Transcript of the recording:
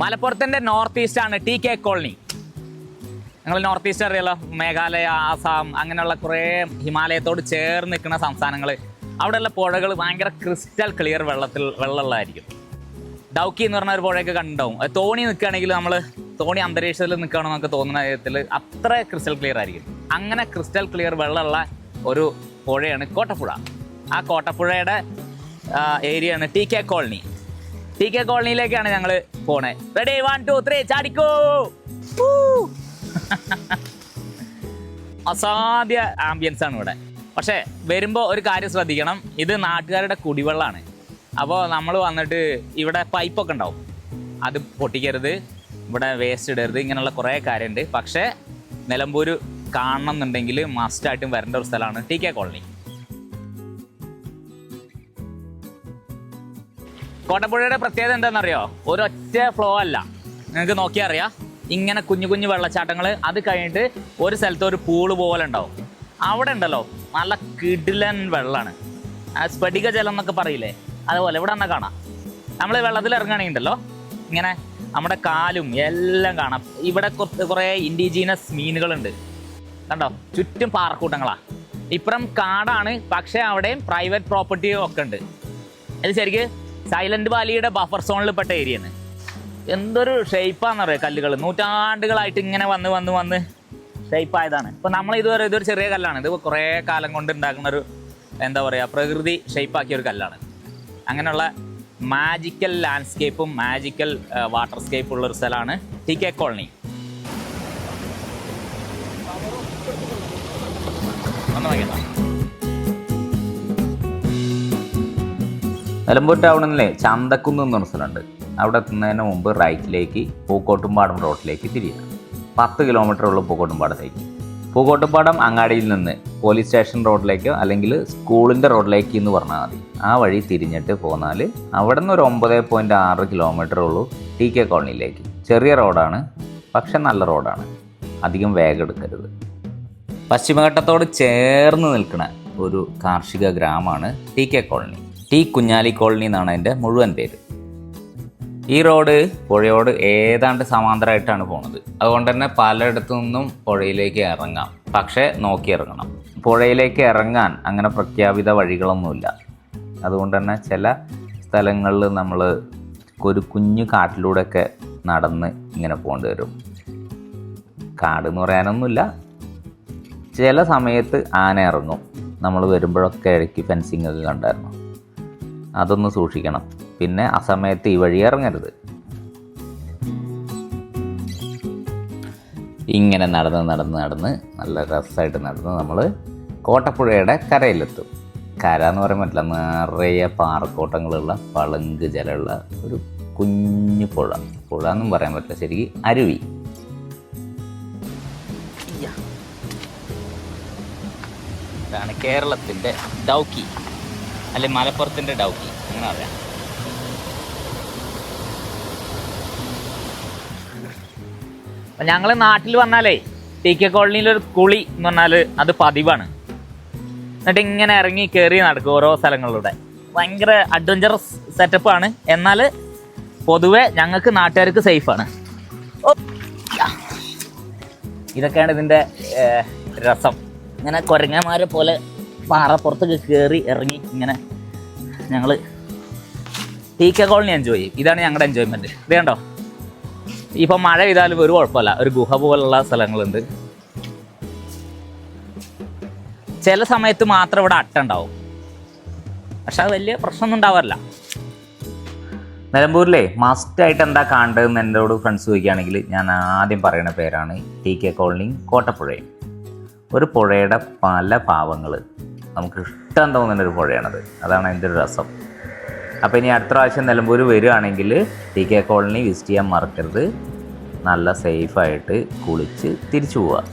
മലപ്പുറത്തിന്റെ north east ആണ് T K colony. നിങ്ങൾ നോർത്ത് ഈസ്റ്റ് അറിയാലോ? മേഘാലയ ആസാം അങ്ങനെയുള്ള കുറേ ഹിമാലയത്തോട് ചേർന്ന് നിൽക്കുന്ന സംസ്ഥാനങ്ങൾ അവിടെയുള്ള പുഴകൾ ഭയങ്കര ക്രിസ്റ്റൽ ക്ലിയർ വെള്ളത്തിൽ വെള്ളമുള്ളതായിരിക്കും. ഡൗക്കി എന്ന് പറഞ്ഞ ഒരു പുഴയൊക്കെ കണ്ടുണ്ടാവും. തോണി നിൽക്കുകയാണെങ്കിൽ നമ്മൾ തോണി അന്തരീക്ഷത്തിൽ നിൽക്കുകയാണെന്ന് നമുക്ക് തോന്നുന്ന വിധത്തിൽ അത്ര ക്രിസ്റ്റൽ ക്ലിയർ ആയിരിക്കും. അങ്ങനെ ക്രിസ്റ്റൽ ക്ലിയർ വെള്ളമുള്ള ഒരു പുഴയാണ് കോട്ടപ്പുഴ. ആ കോട്ടപ്പുഴയുടെ ഏരിയയാണ് T K colony. T K കോളനിയിലേക്കാണ് ഞങ്ങൾ പോണേ. Ready one two three ചാടിക്കോ! അസാധ്യ ആംബിയൻസ് ആണ് ഇവിടെ. പക്ഷേ വരുമ്പോൾ ഒരു കാര്യം ശ്രദ്ധിക്കണം. ഇത് നാട്ടുകാരുടെ കുടിവെള്ളമാണ് അപ്പോൾ നമ്മൾ വന്നിട്ട് ഇവിടെ പൈപ്പൊക്കെ ഉണ്ടാവും. അത് പൊട്ടിക്കരുത്. ഇവിടെ വേസ്റ്റ് ഇടരുത്. ഇങ്ങനെയുള്ള കുറേ കാര്യമുണ്ട് പക്ഷേ നിലമ്പൂർ കാണണം എന്നുണ്ടെങ്കിൽ മസ്റ്റായിട്ടും വരേണ്ട ഒരു സ്ഥലമാണ് ടി കെ കോളനി കോട്ടപ്പുഴയുടെ പ്രത്യേകത എന്താണെന്നറിയോ? ഒരൊറ്റ ഫ്ലോ അല്ല. നിങ്ങൾക്ക് നോക്കിയാൽ അറിയാം. ഇങ്ങനെ കുഞ്ഞു കുഞ്ഞു വെള്ളച്ചാട്ടങ്ങൾ അത് കഴിഞ്ഞിട്ട് ഒരു സ്ഥലത്ത് ഒരു പൂൾ പോലെ ഉണ്ടാവും. അവിടെ ഉണ്ടല്ലോ നല്ല കിടിലൻ വെള്ളമാണ് സ്പടിക ജലം എന്നൊക്കെ പറയില്ലേ? അതുപോലെ ഇവിടെ എന്നാൽ കാണാം. നമ്മൾ വെള്ളത്തിൽ ഇറങ്ങുകയാണെങ്കിൽ ഉണ്ടല്ലോ ഇങ്ങനെ നമ്മുടെ കാലും എല്ലാം കാണാം. ഇവിടെ കുറേ ഇൻഡിജീനസ് മീനുകളുണ്ട്. കണ്ടോ? ചുറ്റും പാറക്കൂട്ടങ്ങളാണ് ഇപ്പുറം കാടാണ് പക്ഷേ അവിടെയും പ്രൈവറ്റ് പ്രോപ്പർട്ടിയും ഒക്കെ ഉണ്ട്. ഇത് ശരിക്ക് സൈലന്റ് വാലിയുടെ ബഫർ സോണിൽ പെട്ട ഏരിയയാണ് എന്തൊരു ഷേപ്പാണെന്നറിയോ കല്ലുകൾ നൂറ്റാണ്ടുകളായിട്ട് ഇങ്ങനെ വന്ന് വന്ന് വന്ന് ഷേപ്പായതാണ് ഇപ്പം നമ്മൾ ഇതുവരെ ഇതൊരു ചെറിയ കല്ലാണ്. ഇത് കുറേ കാലം കൊണ്ട് ഉണ്ടാക്കുന്ന ഒരു എന്താ പറയുക പ്രകൃതി ഷേപ്പാക്കിയ ഒരു കല്ലാണ്. അങ്ങനെയുള്ള മാജിക്കൽ ലാൻഡ്സ്കേപ്പും മാജിക്കൽ വാട്ടർ സ്കേപ്പും ഉള്ള ഒരു സ്ഥലമാണ് ടി കെ കോളനി ഒന്ന് നോക്കിയതാ നിലമ്പൂർ ടൗണിലെ ചന്തക്കുന്ന് പറഞ്ഞ സ്ഥലമുണ്ട്. അവിടെ എത്തുന്നതിന് മുമ്പ് റൈറ്റിലേക്ക് പൂക്കോട്ടുംപാടം റോഡിലേക്ക് തിരിയുക. പത്ത് കിലോമീറ്റർ ഉള്ള പൂക്കോട്ടുംപാടത്തേക്ക്. പൂക്കോട്ടുംപാടം അങ്ങാടിയിൽ നിന്ന് പോലീസ് സ്റ്റേഷൻ റോഡിലേക്കോ അല്ലെങ്കിൽ സ്കൂളിന്റെ റോഡിലേക്ക് എന്ന് പറഞ്ഞാൽ മതി. ആ വഴി തിരിഞ്ഞിട്ട് പോന്നാൽ അവിടെ നിന്ന് ഒരു ഒമ്പത് പോയിന്റ് ആറ് കിലോമീറ്റർ ഉള്ളൂ ടി കെ കോളനിയിലേക്ക്. ചെറിയ റോഡാണ് പക്ഷെ നല്ല റോഡാണ് അധികം വേഗം എടുക്കരുത്. പശ്ചിമഘട്ടത്തോട് ചേർന്ന് നിൽക്കുന്ന ഒരു കാർഷിക ഗ്രാമമാണ് T K colony. T Kunhali colony എന്നാണ് അതിന്റെ മുഴുവൻ പേര്. ഈ റോഡ് പുഴയോട് ഏതാണ്ട് സമാന്തരമായിട്ടാണ് പോണത്. അതുകൊണ്ട് തന്നെ പലയിടത്തു നിന്നും പുഴയിലേക്ക് ഇറങ്ങാം. പക്ഷേ നോക്കി ഇറങ്ങണം. പുഴയിലേക്ക് ഇറങ്ങാൻ അങ്ങനെ പ്രഖ്യാപിത വഴികളൊന്നുമില്ല. അതുകൊണ്ട് തന്നെ ചില സ്ഥലങ്ങളിൽ നമ്മൾ ഒരു കുഞ്ഞു കാട്ടിലൂടെയൊക്കെ നടന്ന് ഇങ്ങനെ പോകേണ്ടി വരും. കാട് എന്ന് പറയാനൊന്നുമില്ല. ചില സമയത്ത് ആന ഇറങ്ങും. നമ്മൾ വരുമ്പോഴൊക്കെ ഇടയ്ക്ക് ഫെൻസിങ് ഒക്കെ കണ്ടായിരുന്നു. അതൊന്ന് സൂക്ഷിക്കണം. പിന്നെ അസമയത്ത് സമയത്ത് ഈ വഴി ഇറങ്ങരുത്. ഇങ്ങനെ നടന്ന് നടന്ന് നടന്ന് നല്ല രസമായിട്ട് നടന്ന് നമ്മൾ കോട്ടപ്പുഴയുടെ കരയിലെത്തും. കര എന്ന് പറയാൻ പറ്റില്ല നിറയെ പാറക്കോട്ടങ്ങളുള്ള പളുങ്ക് ജലമുള്ള ഒരു കുഞ്ഞു പുഴ. പുഴ എന്നും പറയാൻ പറ്റില്ല ശരിക്കും അരുവി. ഇതാണ് കേരളത്തിന്റെ ഡൗക്കി. അല്ലെ മലപ്പുറത്തിന്റെ ഡൗക്കി അങ്ങനെ പറയാം. അപ്പം ഞങ്ങൾ നാട്ടിൽ വന്നാലേ ടി കെ കോളനിയിലൊരു കുളി എന്ന് പറഞ്ഞാൽ അത് പതിവാണ്. എന്നിട്ട് ഇങ്ങനെ ഇറങ്ങി കയറി നടക്കും ഓരോ സ്ഥലങ്ങളിലൂടെ. ഭയങ്കര അഡ്വഞ്ചറസ് സെറ്റപ്പ് ആണ്. എന്നാൽ പൊതുവെ ഞങ്ങൾക്ക് നാട്ടുകാർക്ക് സേഫാണ്. ഇതൊക്കെയാണ് ഇതിന്റെ രസം. ഇങ്ങനെ കുരങ്ങന്മാരെ പോലെ പാറപ്പുറത്തൊക്കെ കയറി ഇറങ്ങി ഇങ്ങനെ ഞങ്ങൾ ടി കെ കോളനി എൻജോയ് ചെയ്യും. ഇതാണ് ഞങ്ങളുടെ എൻജോയ്മെന്റ് ഇത് കണ്ടോ? ഇപ്പം മഴ ചെയ്താലും ഒരു കുഴപ്പമില്ല. ഒരു ഗുഹ പോലുള്ള സ്ഥലങ്ങളുണ്ട്. ചില സമയത്ത് മാത്രം ഇവിടെ അട്ട ഉണ്ടാവും. പക്ഷെ അത് വലിയ പ്രശ്നമൊന്നും ഉണ്ടാവാറില്ല. നിലമ്പൂരിലെ മസ്റ്റായിട്ട് എന്താ കാണേണ്ടതെന്ന് എന്നോട് ഫ്രണ്ട്സ് ചോദിക്കുകയാണെങ്കിൽ ഞാൻ ആദ്യം പറയുന്ന പേരാണ് ടി കെ കോളനി കോട്ടപ്പുഴയും ഒരു പുഴയുടെ പല ഭാവങ്ങൾ നമുക്ക് ഇഷ്ടം തോന്നുന്ന ഒരു പുഴയാണത്. അതാണ് അതിന്റെ ഒരു രസം. അപ്പോൾ ഇനി അടുത്ത പ്രാവശ്യം നിലമ്പൂർ വരികയാണെങ്കിൽ ടി കെ കോളനി വിസിറ്റ് ചെയ്യാൻ മറക്കരുത്. നല്ല സേഫായിട്ട് കുളിച്ച് തിരിച്ചു പോവുക.